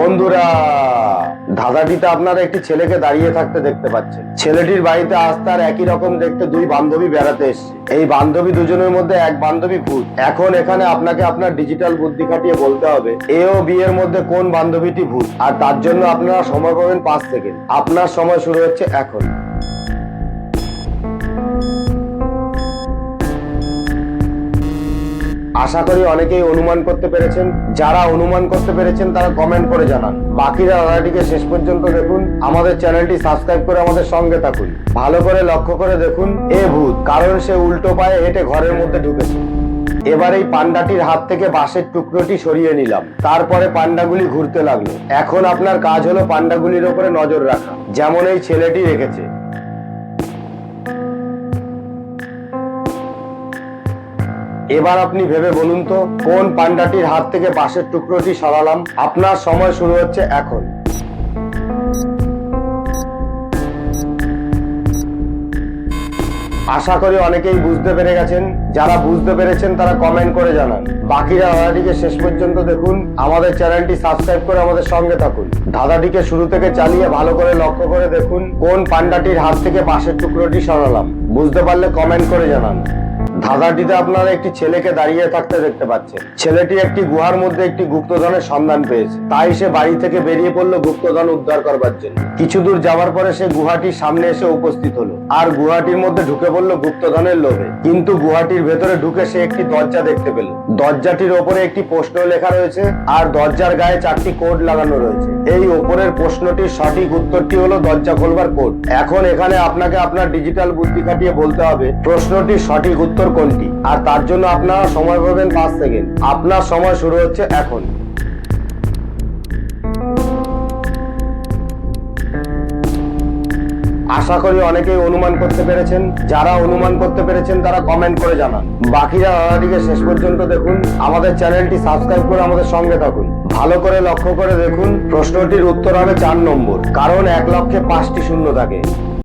বন্ধুরা, ধাঁধাটিতে আপনারা একটি ছেলেকে দাঁড়িয়ে থাকতে দেখতে পাচ্ছেন। ছেলেটির বাড়িতে আজ তার একই রকম দেখতে দুই বান্ধবী বেড়াতে এসছে। এই বান্ধবী দুজনের মধ্যে এক বান্ধবী ভূত। এখন এখানে আপনাকে আপনার ডিজিটাল বুদ্ধি খাটিয়ে বলতে হবে, এ ও বি এর মধ্যে কোন বান্ধবীটি ভূত? আর তার জন্য আপনারা সময় পাবেন পাঁচ সেকেন্ড। আপনার সময় শুরু হচ্ছে এখন। আশা করি অনেকেই অনুমান করতে পেরেছেন। যারা অনুমান করতে পেরেছেন, তারা কমেন্ট করে জানান। বাকিরা রানাটিকে শেষ পর্যন্ত দেখুন। আমাদের চ্যানেলটি সাবস্ক্রাইব করে আমাদের সঙ্গে থাকুন। ভালো করে লক্ষ্য করে দেখুন এ ভূত, কারণ সে উল্টো পায়ে হেঁটে ঘরের মধ্যে ঢুকেছে। এবার এই পান্ডাটির হাত থেকে বাঁশের টুকরোটি সরিয়ে নিলাম। তারপরে পান্ডাগুলি ঘুরতে লাগল। এখন আপনার কাজ হলো পান্ডাগুলির ওপরে নজর রাখা, যেমন এই ছেলেটি রেখেছে। এবার আপনি ভেবে বলুন তো, কোন পান্ডাটির হাত থেকে বাঁশের টুকরোটি সরালাম? আপনার সময় শুরু হচ্ছে এখন। আশা করি অনেকেই বুঝতে পেরে গেছেন। যারা বুঝতে পেরেছেন, তারা কমেন্ট করে জানান। বাকিরা ধাঁধাটিকে শেষ পর্যন্ত দেখুন। আমাদের চ্যানেলটি সাবস্ক্রাইব করে আমাদের সঙ্গে থাকুন। ধাঁধাটিকে শুরু থেকে চালিয়ে ভালো করে লক্ষ্য করে দেখুন, কোন পান্ডাটির হাত থেকে বাঁশের টুকরোটি সরালাম। বুঝতে পারলে কমেন্ট করে জানান। ধাঁধাটিতে আপনারা একটি ছেলেকে দাঁড়িয়ে থাকতে দেখতে পাচ্ছেন। ছেলেটি একটি গুহার মধ্যে একটি গুপ্তধনের সন্ধান পেয়েছে। তাই সে বাড়ি থেকে বেরিয়ে পড়ল গুপ্তধন উদ্ধার করবার জন্য। কিছু দূর যাওয়ার পরে সে গুহাটির সামনে এসে উপস্থিত হলো। আর গুহাটির মধ্যে ঢুকে পড়ল গুপ্তধনের লোভে। কিন্তু গুহাটির ভেতরে ঢুকে সে একটি দরজা দেখতে পেল। দরজাটির ওপরে একটি প্রশ্ন লেখা রয়েছে আর দরজার গায়ে চারটি কোড লাগানো রয়েছে। এই ওপরের প্রশ্নটির সঠিক উত্তরটি হলো দরজা খোলবার কোড। এখন এখানে আপনাকে আপনার ডিজিটাল বুদ্ধি খাটিয়ে বলতে হবে, প্রশ্নটির সঠিক উত্তর কোনটি? আর তার জন্য আপনারা সময় পাবেন পাঁচ সেকেন্ড। আপনার সময় শুরু হচ্ছে এখন। আশা করি অনেকেই অনুমান করতে পেরেছেন। যারা অনুমান করতে পেরেছেন, তারা কমেন্ট করে জানান। বাকিরা দাদাটিকে শেষ পর্যন্ত দেখুন। আমাদের চ্যানেলটি সাবস্ক্রাইব করে আমাদের সঙ্গে থাকুন। ভালো করে লক্ষ্য করে দেখুন। প্রশ্নটির উত্তর হবে চার নম্বর। কারণ এক লক্ষে পাঁচটি শূন্য থাকে।